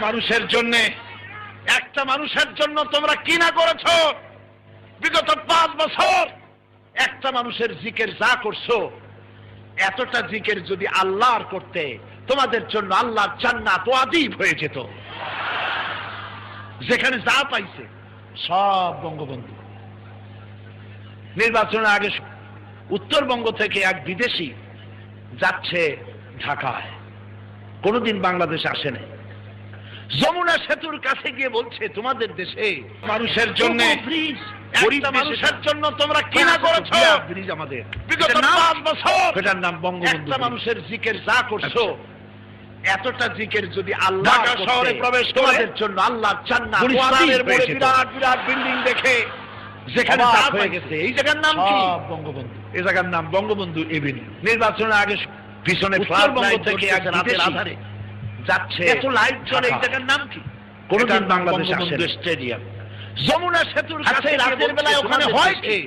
মানুষের জন্য, একটা মানুষের জন্য তোমরা কি না করেছ? বিগত পাঁচ বছর একটা মানুষের জিকের যা করছ, এতটা জিকের যদি আল্লাহর করতে তোমাদের জন্য আল্লাহর জান্নাত ওয়াজিব হয়ে যেত। যেখানে যা পাইছে, সব বঙ্গবন্ধু। নির্বাচনের আগে উত্তরবঙ্গ থেকে এক বিদেশি যাচ্ছে ঢাকায়। কোনোদিন বাংলাদেশ আসে নাই। যমুনা সেতুর কাছে গিয়ে বলছে তোমাদের দেশে মানুষের জন্য মানুষের জন্য তোমরা করেছ। ব্রিজ আমাদের। বিগত নাম- পাঁচ বছর এটার নাম বঙ্গবন্ধু মানুষের জিকের যা করছ এতটা জিকের যদি আল্লাহ শহরে প্রবেশ তোমাদের জন্য আল্লাহ জান্নাত। বিরাট বিরাট বিল্ডিং দেখে যেখানে হয়ে গেছে। এই জায়গার নাম কি? বঙ্গবন্ধু। এই জায়গার নাম বঙ্গবন্ধু এভিনিউ। নির্বাচনের আগে পিছনে উত্তরবঙ্গ থেকে আধারে। যাচ্ছে। এত লাইট জ্বলে এই জায়গার নাম কি? কোনদিন বাংলাদেশ স্টেডিয়াম। যমুনা সেতুর আচ্ছা, কাছে রাতের রাতের বেলায় ওখানে হয় কি?